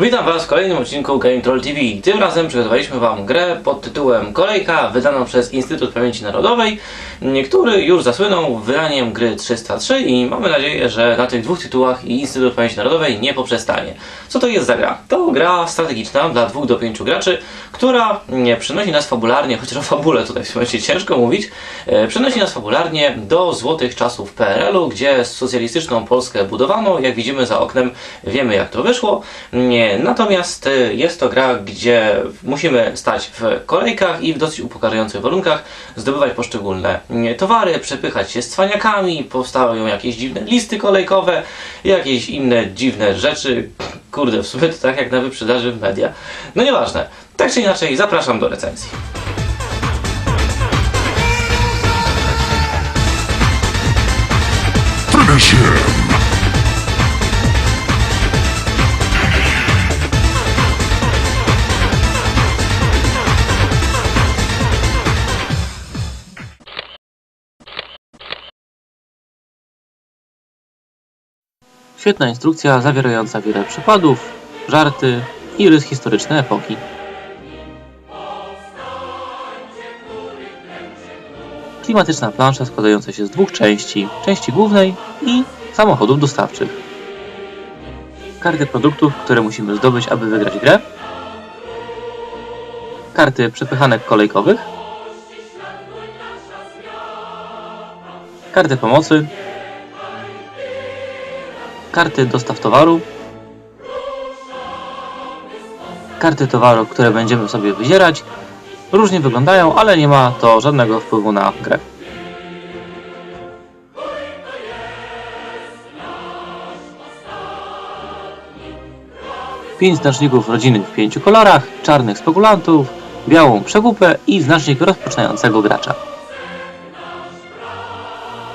Witam Was w kolejnym odcinku Game Troll TV. Tym razem przygotowaliśmy Wam grę pod tytułem Kolejka, wydaną przez Instytut Pamięci Narodowej, który już zasłynął wydaniem gry 303 i mamy nadzieję, że na tych dwóch tytułach i Instytut Pamięci Narodowej nie poprzestanie. Co to jest za gra? To gra strategiczna dla 2 do 5 graczy, która nie przenosi nas fabularnie, chociaż o fabule tutaj w momencie ciężko mówić, e, przenosi nas fabularnie do złotych czasów PRL-u, gdzie socjalistyczną Polskę budowano, jak widzimy za oknem, wiemy jak to wyszło. Natomiast e, jest to gra, gdzie musimy stać w kolejkach i w dosyć upokarzających warunkach zdobywać poszczególne towary, przepychać się z cwaniakami, powstają jakieś dziwne listy kolejkowe, jakieś inne dziwne rzeczy. Kurde, w sumie to tak jak na wyprzedaży w media. No nieważne. Tak czy inaczej, zapraszam do recenzji. Świetna instrukcja zawierająca wiele przykładów, żarty i rys historyczny epoki. Klimatyczna plansza składająca się z dwóch części, części głównej i samochodów dostawczych. Karty produktów, które musimy zdobyć, aby wygrać grę. Karty przepychanek kolejkowych. Karty pomocy, karty dostaw towaru, karty towaru, które będziemy sobie wyzierać. Różnie wyglądają, ale nie ma to żadnego wpływu na grę. Pięć znaczników rodziny w pięciu kolorach, czarnych spekulantów, białą przekupę i znacznik rozpoczynającego gracza.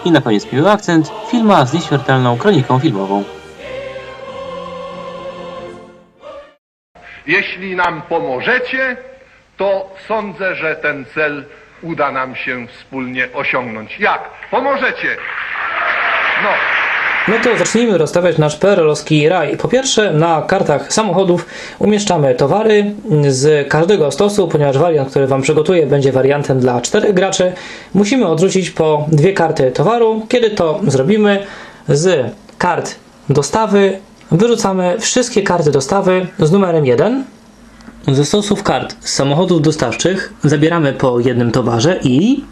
I na koniec miły akcent, filma z nieśmiertelną kroniką filmową. Jeśli nam pomożecie, to sądzę, że ten cel uda nam się wspólnie osiągnąć. Jak? Pomożecie! No. No to zacznijmy rozstawiać nasz perelowski raj. Po pierwsze, na kartach samochodów umieszczamy towary z każdego stosu, ponieważ wariant, który Wam przygotuję, będzie wariantem dla czterech graczy. Musimy odrzucić po dwie karty towaru. Kiedy to zrobimy, z kart dostawy wyrzucamy wszystkie karty dostawy z numerem 1. Ze stosów kart z samochodów dostawczych zabieramy po jednym towarze i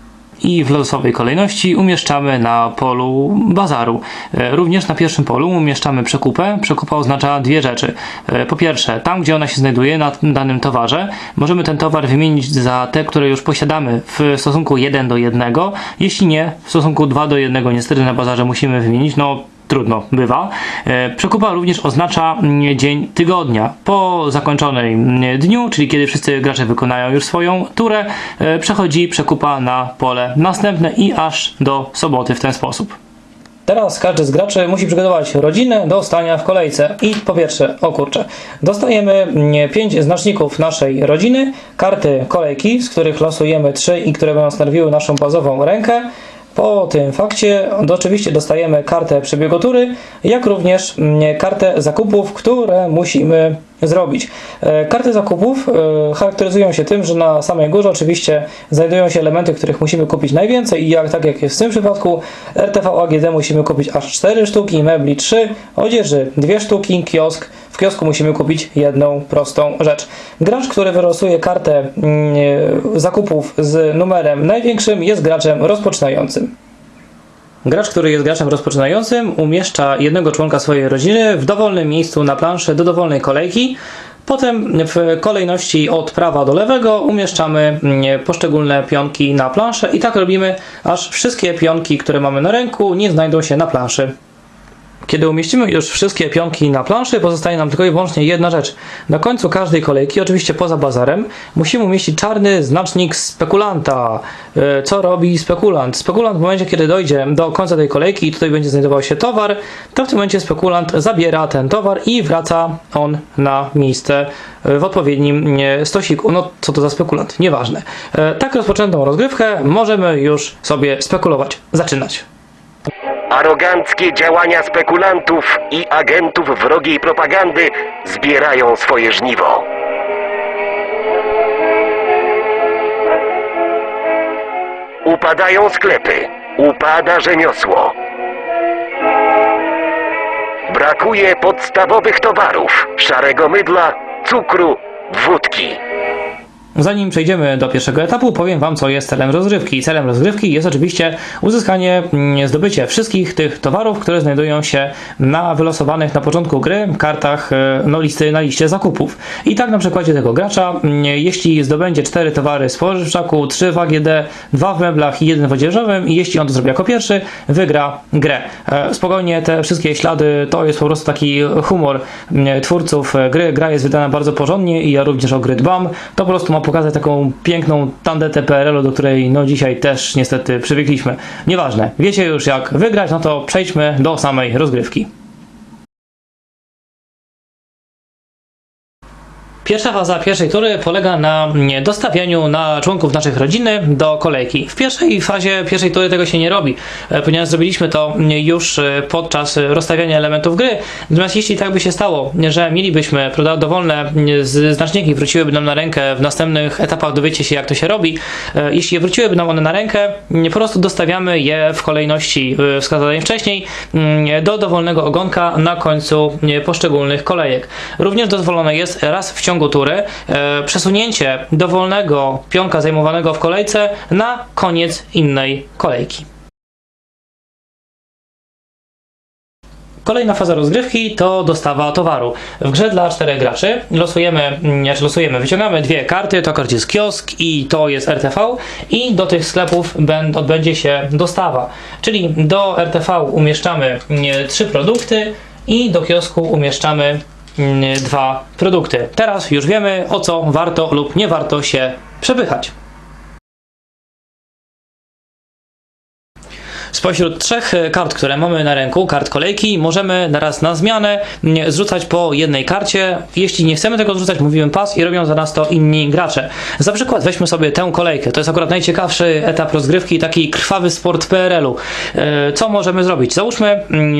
i w losowej kolejności umieszczamy na polu bazaru. E, Również na pierwszym polu umieszczamy przekupę. Przekupa oznacza dwie rzeczy. E, Po pierwsze, tam gdzie ona się znajduje na danym towarze, możemy ten towar wymienić za te, które już posiadamy w stosunku 1 do 1. Jeśli nie, w stosunku 2 do 1 niestety na bazarze musimy wymienić. No trudno bywa. E, Przekupa również oznacza mm, dzień tygodnia. Po zakończonej mm, dniu, czyli kiedy wszyscy gracze wykonają już swoją turę, e, przechodzi przekupa na pole następne i aż do soboty w ten sposób. Teraz każdy z graczy musi przygotować rodzinę do stania w kolejce. I po pierwsze, o kurczę, dostajemy 5 znaczników naszej rodziny, karty kolejki, z których losujemy 3 i które będą stanowiły naszą bazową rękę. Po tym fakcie oczywiście dostajemy kartę przebiegu tury, jak również mm, kartę zakupów, które musimy zrobić. E, Karty zakupów e, charakteryzują się tym, że na samej górze oczywiście znajdują się elementy, których musimy kupić najwięcej i jak, tak jak jest w tym przypadku RTV AGD musimy kupić aż 4 sztuki, mebli 3, odzieży 2 sztuki, kiosk w kiosku musimy kupić jedną prostą rzecz. Gracz, który wylosuje kartę e, zakupów z numerem największym jest graczem rozpoczynającym. Gracz, który jest graczem rozpoczynającym, umieszcza jednego członka swojej rodziny w dowolnym miejscu na planszy do dowolnej kolejki. Potem w kolejności od prawa do lewego umieszczamy mm, poszczególne pionki na planszę i tak robimy, aż wszystkie pionki, które mamy na ręku, nie znajdą się na planszy. Kiedy umieścimy już wszystkie pionki na planszy, pozostaje nam tylko i wyłącznie jedna rzecz. Na końcu każdej kolejki, oczywiście poza bazarem, musimy umieścić czarny znacznik spekulanta. E, Co robi spekulant? Spekulant w momencie, kiedy dojdzie do końca tej kolejki i tutaj będzie znajdował się towar, to w tym momencie spekulant zabiera ten towar i wraca on na miejsce e, w odpowiednim stosiku. No, co to za spekulant? Nieważne. E, Tak rozpoczętą rozgrywkę możemy już sobie spekulować. Zaczynać. Aroganckie działania spekulantów i agentów wrogiej propagandy zbierają swoje żniwo. Upadają sklepy, upada rzemiosło. Brakuje podstawowych towarów, szarego mydla, cukru, wódki. Zanim przejdziemy do pierwszego etapu, powiem Wam, co jest celem rozgrywki. Celem rozgrywki jest oczywiście uzyskanie, mm, zdobycie wszystkich tych towarów, które znajdują się na wylosowanych na początku gry kartach e, no, listy na liście zakupów. I tak na przykładzie tego gracza, mm, jeśli zdobędzie 4 towary w spożywczaku, 3 w AGD, 2 w meblach i 1 w odzieżowym i jeśli on to zrobi jako pierwszy, wygra grę. E, Spokojnie, te wszystkie ślady to jest po prostu taki humor mm, twórców e, gry. Gra jest wydana bardzo porządnie i ja również o gry dbam. To po prostu ma pokazać taką piękną tandetę PRL-u, do której no dzisiaj też niestety przywykliśmy. Nieważne, wiecie już jak wygrać, no to przejdźmy do samej rozgrywki. Pierwsza faza pierwszej tury polega na mm, dostawianiu na członków naszych rodziny do kolejki. W pierwszej fazie pierwszej tury tego się nie robi, e, ponieważ zrobiliśmy to mm, już e, podczas rozstawiania elementów gry. Natomiast jeśli tak by się stało, że mielibyśmy prawda, dowolne mm, znaczniki wróciłyby nam na rękę w następnych etapach, dowiecie się jak to się robi. E, Jeśli wróciłyby nam one na rękę, po prostu dostawiamy je w kolejności wskazanej wcześniej do dowolnego ogonka na końcu poszczególnych kolejek. Również dozwolone jest raz w ciągu tury e, przesunięcie dowolnego pionka zajmowanego w kolejce na koniec innej kolejki. Kolejna faza rozgrywki to dostawa towaru. W grze dla czterech graczy losujemy, znaczy losujemy, wyciągamy dwie karty, to kart jest kiosk i to jest RTV i do tych sklepów będ- odbędzie się dostawa. Czyli do RTV umieszczamy mm, trzy produkty i do kiosku umieszczamy dwa produkty. Teraz już wiemy o co warto lub nie warto się przepychać. Spośród trzech e, kart, które mamy na ręku, kart kolejki, możemy naraz na zmianę mm, zrzucać po jednej karcie. Jeśli nie chcemy tego zrzucać, mówimy pas i robią za nas to inni gracze. Za przykład weźmy sobie tę kolejkę. To jest akurat najciekawszy etap rozgrywki, taki krwawy sport PRL-u. E, Co możemy zrobić? Załóżmy mm,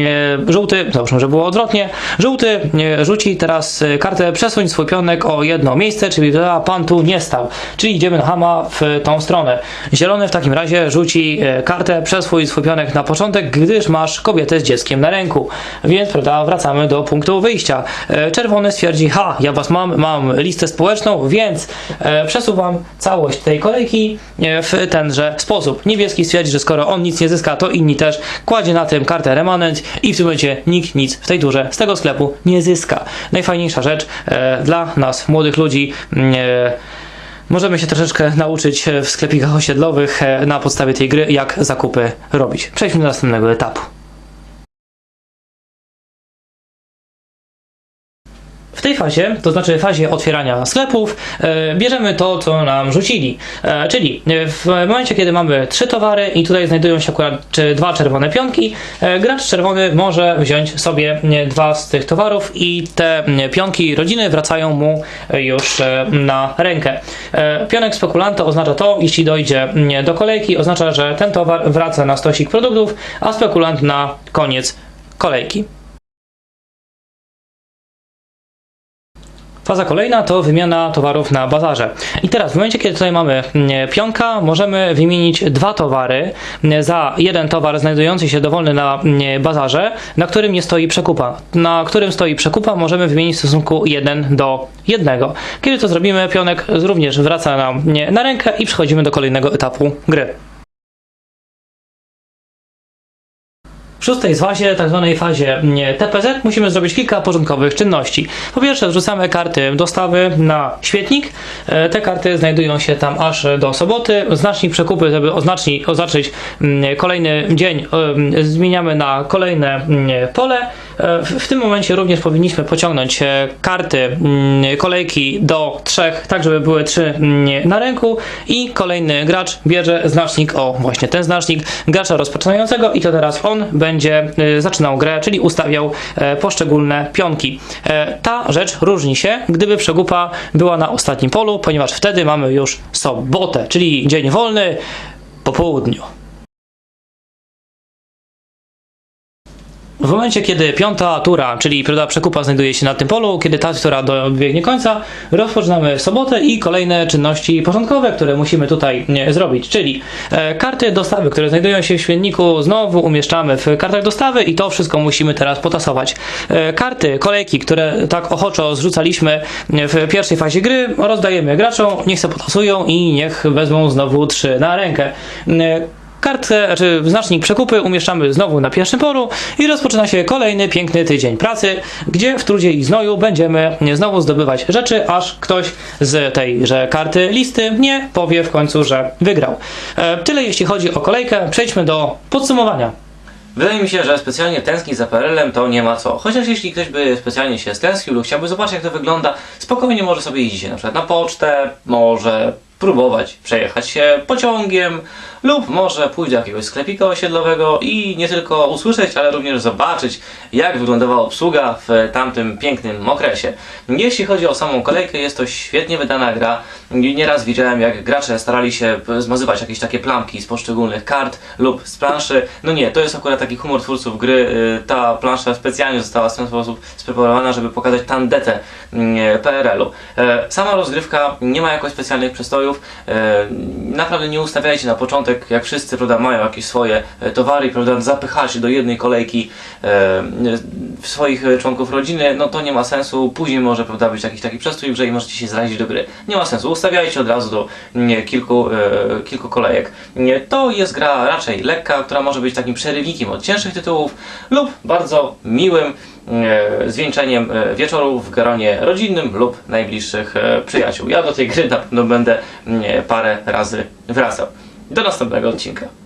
e, żółty, załóżmy, że było odwrotnie. Żółty rzuci teraz kartę przesuń swój pionek o jedno miejsce, czyli pan tu nie stał. Czyli idziemy na hama w tą stronę. Zielony w takim razie rzuci kartę przeswój swój pionek na początek, gdyż masz kobietę z dzieckiem na ręku. Więc, prawda, wracamy do punktu wyjścia. E, Czerwony stwierdzi, ha, ja was mam, mam listę społeczną, więc e, przesuwam całość tej kolejki e, w tenże sposób. Niebieski stwierdzi, że skoro on nic nie zyska, to inni też kładzie na tym kartę remanent i w tym momencie nikt nic w tej turze z tego sklepu nie zyska. Najfajniejsza rzecz dla nas, młodych ludzi, mm, Możemy się troszeczkę nauczyć w sklepikach osiedlowych e, na podstawie tej gry, jak zakupy robić. Przejdźmy do następnego etapu. Tej fazie, to znaczy fazie otwierania sklepów, e, bierzemy to, co nam rzucili. E, czyli e, w momencie, kiedy mamy trzy towary i tutaj znajdują się akurat dwa czerwone pionki, gracz czerwony może wziąć sobie dwa z tych towarów i te pionki rodziny wracają mu już na rękę. Pionek spekulanta oznacza to, jeśli dojdzie do kolejki, oznacza, że ten towar wraca na stosik produktów, a spekulant na koniec kolejki. Faza kolejna to wymiana towarów na bazarze. I teraz w momencie, kiedy tutaj mamy mm, pionka, możemy wymienić dwa towary mm, za jeden towar znajdujący się dowolny na mm, bazarze, na którym nie stoi przekupa. Na którym stoi przekupa możemy wymienić w stosunku 1 do 1. Kiedy to zrobimy, pionek również wraca nam na rękę i przechodzimy do kolejnego etapu gry. W szóstej fazie, tak zwanej fazie mm, TPZ, musimy zrobić kilka porządkowych czynności. Po pierwsze, wrzucamy karty dostawy na świetnik. E, Te karty znajdują się tam aż do soboty. Znacznik przekupy, żeby oznaczyć mm, kolejny dzień, em, zmieniamy na kolejne mm, pole. E, W tym momencie również powinniśmy pociągnąć e, karty mm, kolejki do trzech, tak żeby były trzy mm, na ręku i kolejny gracz bierze znacznik, o właśnie ten znacznik gracza rozpoczynającego i to teraz on będzie e, zaczynał grę, czyli ustawiał poszczególne pionki. Ta rzecz różni się, gdyby przegupa była na ostatnim polu, ponieważ wtedy mamy już sobotę, czyli dzień wolny po południu. W momencie, kiedy piąta tura, czyli prawda, przekupa znajduje się na tym polu, kiedy ta tura dobiegnie końca, rozpoczynamy sobotę i kolejne czynności porządkowe, które musimy tutaj zrobić. Czyli e, karty dostawy, które znajdują się w świetniku, znowu umieszczamy w kartach dostawy i to wszystko musimy teraz potasować. E, karty, kolejki, które tak ochoczo zrzucaliśmy w pierwszej fazie gry, rozdajemy graczom, niech se potasują i niech wezmą znowu trzy na rękę. Kartę, czy znacznik przekupy umieszczamy znowu na pierwszym polu i rozpoczyna się kolejny piękny tydzień pracy, gdzie w trudzie i znoju będziemy znowu zdobywać rzeczy, aż ktoś z tejże karty listy nie powie w końcu, że wygrał. E, tyle jeśli chodzi o kolejkę. Przejdźmy do podsumowania. Wydaje mi się, że specjalnie tęsknić za PRL-em to nie ma co. Chociaż jeśli ktoś by specjalnie się stęsknił lub chciałby zobaczyć jak to wygląda, spokojnie może sobie iść na przykład na pocztę, może próbować przejechać się pociągiem lub może pójść do jakiegoś sklepika osiedlowego i nie tylko usłyszeć, ale również zobaczyć jak wyglądała obsługa w tamtym pięknym okresie. Jeśli chodzi o samą kolejkę, jest to świetnie wydana gra. Nieraz widziałem jak gracze starali się zmazywać jakieś takie plamki z poszczególnych kart lub z planszy. No nie, to jest akurat taki humor twórców gry. Y, Ta plansza specjalnie została w ten sposób spreparowana, żeby pokazać tandetę PRL-u. E, Sama rozgrywka nie ma jakoś specjalnych przestojów. E, Naprawdę nie ustawiajcie na początek, jak wszyscy prawda, mają jakieś swoje e, towary prawda, zapychacie do jednej kolejki e, swoich e, członków rodziny, no to nie ma sensu. Później może prawda, być jakiś taki przestój w grze i możecie się zrazić do gry. Nie ma sensu. Ustawiajcie od razu do nie, kilku, e, kilku kolejek. Nie, to jest gra raczej lekka, która może być takim przerywnikiem od cięższych tytułów lub bardzo miłym e, zwieńczeniem e, wieczoru w gronie rodzinnym lub najbliższych przyjaciół. Ja do tej gry na pewno będę mm, parę razy wracał. Do następnego odcinka.